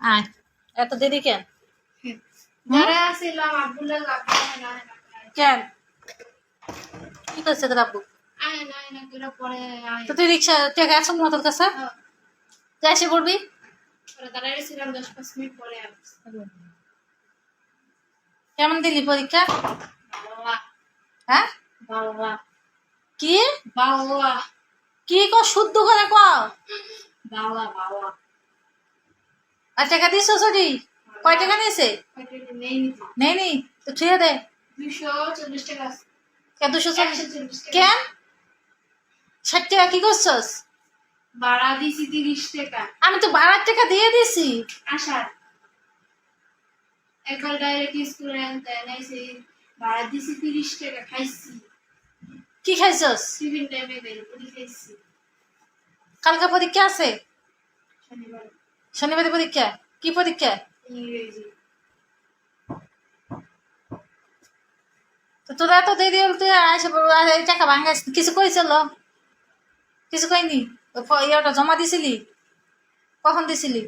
আয়। এত দেরি কেন? কেন? কি করছে তোর আব্বু? তো তুই রিক্সা না তোর কাছে? যাই এসে পড়বি? কেমন দিলি পরীক্ষা? হ্যাঁ? কি? বাবা। কি কো শুদ্ধ করে কও বাবা বাবা। আর কয় টাকা নিয়েছে নেই তো দুশো চল্লিশ কেন? ষাট টাকা কি করছস? ভাড়া তিরিশ টাকা আমি তো বারো টাকা দিয়ে দিছি আসার একবার ডাইরেক্ট স্কুলে আনতে ভাড়া দিছি তিরিশ টাকা খাইছি কি খাইছস? টিফিন টাইমে বের করে খাইছি কালকে পরীক্ষা আছে? শনিবার। শনিবারে পরীক্ষা? কি পরীক্ষা? তো তোরা এত দেরি হল তুই টাকা ভাঙাইস কিছু কইছিল কিছু কইনি? ইয়েটা জমা দিছিলি? কখন দিছিলি?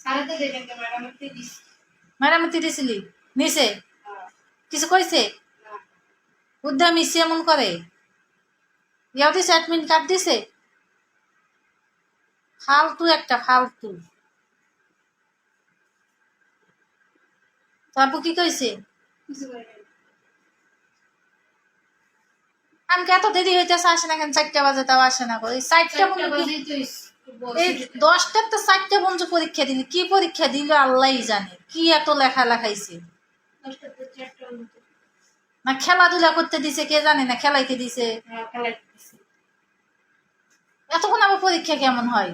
তো তুই দিছিলি? নিছে? হ্যাঁ, কিছু কইছে? না, উদ্যমী সে এমন করে? ইয়াও দিছে অ্যাডমিন কার্ড দিছে? ফালতু একটা ফালতু। তারপর কি কইছে। আমাকে এত দেরি হইতেছে আসে না কেন? চারটা বাজে তাও আসে না ওই চারটা এই দশটার তো চারটা পর্যন্ত পরীক্ষা দিলি। কি পরীক্ষা দিল আল্লাহ জানে। কি এত লেখা লেখাইছে। না খেলাধুলা করতে দিছে কে জানে না খেলাইতে দিছে। হ্যাঁ। এতক্ষণ আবার পরীক্ষা কেমন হয়?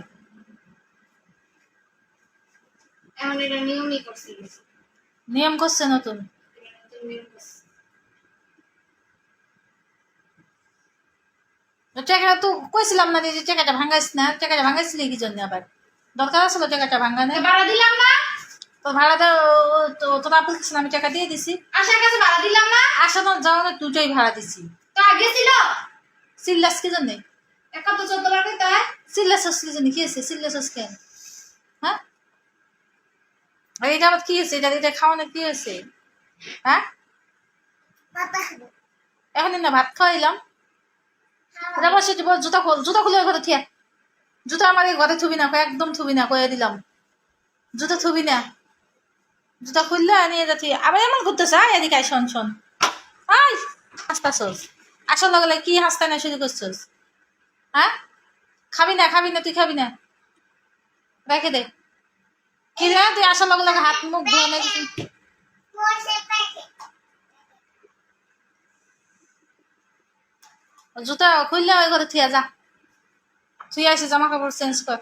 এখন এটা নিয়মই করছে। নিয়ম করছে নতুন। টাকাটা তো কইছিলাম না যে টাকাটা ভাঙাইস না টাকাটা ভাঙাইছিলি কি জন্য আবার? দরকার আছিল টাকাটা ভাঙানো তা ভাড়া দিলাম না। তো ভাড়া তো তোর আপুর কাছে আমি টাকা দিয়ে দিছি। আশার কাছে ভাড়া দিলাম না। আসানো যাও না দুটোই ভাড়া দিছি। তো আগে ছিল? সিল্লাস কি জন্যে একাত্ত চোদ্দ বার কইতে হয়? সিল্লাস কি জন্য কি আছে সিল্লাস কেন? হ্যাঁ? আর এটা কি হয়েছে? এটা এটা কি হ্যাঁ? এখন না ভাত খাওয়াইলাম। এটা বসে জুতা খোল, জুতা খুলে ঘরে থিয়া। জুতা আমার ঘরে থুবি না একদম থুবি না কয়ে দিলাম। জুতা থুবি না। জুতা খুললে নিয়ে যাচ্ছি আবার এমন করতেছে আয় এদিকে আয়, শোন শোন। আয়, হাসতাছস। আসার লগে লগে কি হাসতে না শুরু করছস? হ্যাঁ? খাবি না খাবি না, তুই খাবি না। রেখে দে। কি তুই আসার লগে হাত মুখ ধুয়ে নাকি জুতা খুললে ওই ঘরে থিয়া যা। তুই আসে জামা কাপড় চেঞ্জ কর।